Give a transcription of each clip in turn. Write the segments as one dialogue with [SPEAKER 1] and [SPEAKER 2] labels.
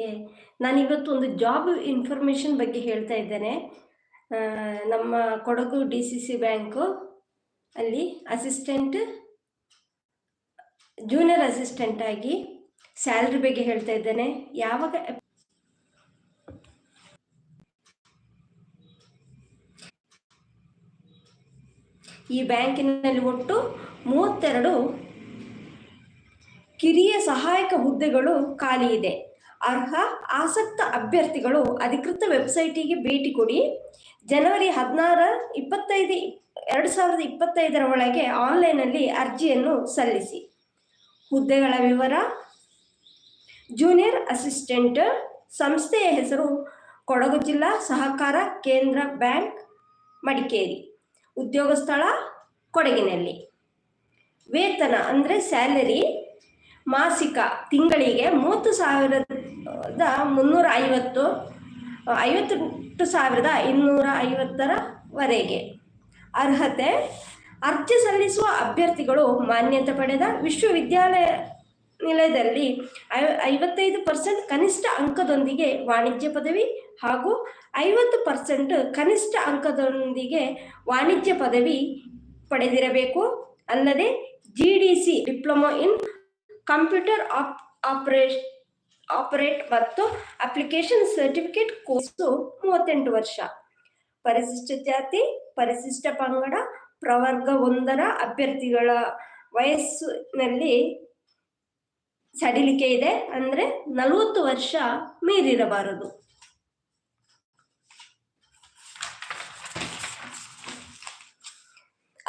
[SPEAKER 1] ಚಾನಲ್ಗೆ ನಾನಿವತ್ತು ಒಂದು ಜಾಬ್ ಇನ್ಫಾರ್ಮೇಶನ್ ಬಗ್ಗೆ ಹೇಳ್ತಾ ಇದ್ದೇನೆ. ನಮ್ಮ Kodagu D C C bank ಅಲ್ಲಿ ಅಸಿಸ್ಟೆಂಟ್ ಜೂನಿಯರ್ ಅಸಿಸ್ಟೆಂಟ್ ಆಗಿ ಸ್ಯಾಲ್ರಿ ಬಗ್ಗೆ ಹೇಳ್ತಾ ಇದ್ದೇನೆ. ಯಾವಾಗ ಈ ಬ್ಯಾಂಕಿನಲ್ಲಿ ಒಟ್ಟು ಮೂವತ್ತೆರಡು ಕಿರಿಯ ಸಹಾಯಕ ಹುದ್ದೆಗಳು ಖಾಲಿ ಇದೆ. ಅರ್ಹ ಆಸಕ್ತ ಅಭ್ಯರ್ಥಿಗಳು ಅಧಿಕೃತ ವೆಬ್ಸೈಟಿಗೆ ಭೇಟಿ ಕೊಡಿ. ಜನವರಿ ಹದಿನಾರ, ಇಪ್ಪತ್ತೈದು, ಎರಡು ಸಾವಿರದ ಇಪ್ಪತ್ತೈದರ ಒಳಗೆ ಆನ್ಲೈನಲ್ಲಿ ಅರ್ಜಿಯನ್ನು ಸಲ್ಲಿಸಿ. ಹುದ್ದೆಗಳ ವಿವರ, ಜೂನಿಯರ್ ಅಸಿಸ್ಟೆಂಟ್, ಸಂಸ್ಥೆಯ ಹೆಸರು, ಕೊಡಗು ಜಿಲ್ಲಾ ಸಹಕಾರ ಕೇಂದ್ರ ಬ್ಯಾಂಕ್, ಮಡಿಕೇರಿ. ಉದ್ಯೋಗ ಸ್ಥಳ, ಕೊಡಗಿನಲ್ಲಿ. ವೇತನ ಅಂದರೆ ಸ್ಯಾಲರಿ, ಮಾಸಿಕ ತಿಂಗಳಿಗೆ ಮೂವತ್ತು ಸಾವಿರದ ಮುನ್ನೂರ ಐವತ್ತು ಐವತ್ತೆಂಟು ಸಾವಿರದ ಇನ್ನೂರ ಐವತ್ತರವರೆಗೆ. ಅರ್ಹತೆ, ಅರ್ಜಿ ಸಲ್ಲಿಸುವ ಅಭ್ಯರ್ಥಿಗಳು ಮಾನ್ಯತೆ ಪಡೆದ ವಿಶ್ವವಿದ್ಯಾಲಯ ನಿಲಯದಲ್ಲಿ ಐ, ಐವತ್ತೈದು ಪರ್ಸೆಂಟ್ ಕನಿಷ್ಠ ಅಂಕದೊಂದಿಗೆ ವಾಣಿಜ್ಯ ಪದವಿ ಹಾಗೂ ಐವತ್ತು ಪರ್ಸೆಂಟ್ ಕನಿಷ್ಠ ಅಂಕದೊಂದಿಗೆ ವಾಣಿಜ್ಯ ಪದವಿ ಪಡೆದಿರಬೇಕು. ಅಲ್ಲದೆ, G D C diploma in computer app operate operate ಮತ್ತು ಅಪ್ಲಿಕೇಶನ್ ಸರ್ಟಿಫಿಕೇಟ್ ಕೋರ್ಸು ಮೂವತ್ತೆಂಟು ವರ್ಷ. ಪರಿಶಿಷ್ಟ ಜಾತಿ, ಪರಿಶಿಷ್ಟ ಪಂಗಡ, ಪ್ರವರ್ಗ ಒಂದರ ಅಭ್ಯರ್ಥಿಗಳ ವಯಸ್ಸಿನಲ್ಲಿ ಸಡಿಲಿಕೆ ಇದೆ ಅಂದ್ರೆ ನಲವತ್ತು ವರ್ಷ ಮೀರಿರಬಾರದು.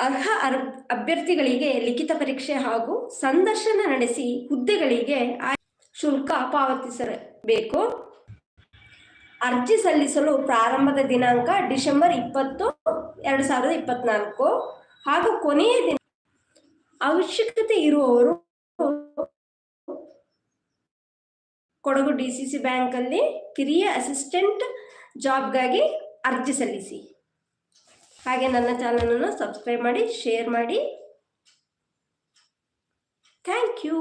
[SPEAKER 1] ಅರ್ಹ ಅರ್, ಅಭ್ಯರ್ಥಿಗಳಿಗೆ ಲಿಖಿತ ಪರೀಕ್ಷೆ ಹಾಗೂ ಸಂದರ್ಶನ ನಡೆಸಿ ಹುದ್ದೆಗಳಿಗೆ ಶುಲ್ಕ ಪಾವತಿಸಬೇಕು ಅರ್ಜಿ ಸಲ್ಲಿಸಲು ಪ್ರಾರಂಭದ ದಿನಾಂಕ ಡಿಸೆಂಬರ್ ಇಪ್ಪತ್ತು, ಎರಡು ಸಾವಿರದ ಇಪ್ಪತ್ನಾಲ್ಕು. ಹಾಗೂ ಕೊನೆಯ ದಿನ ಅವಶ್ಯಕತೆ ಇರುವವರು ಕೊಡಗು ಡಿ ಸಿ ಸಿ ಬ್ಯಾಂಕಲ್ಲಿ ಕಿರಿಯ ಅಸಿಸ್ಟೆಂಟ್ ಜಾಬ್ಗಾಗಿ ಅರ್ಜಿ ಸಲ್ಲಿಸಿ. ಹಾಗೆ ನನ್ನ ಚಾನಲನ್ನು ಸಬ್ಸ್ಕ್ರೈಬ್ ಮಾಡಿ, ಶೇರ್ ಮಾಡಿ. Thank you.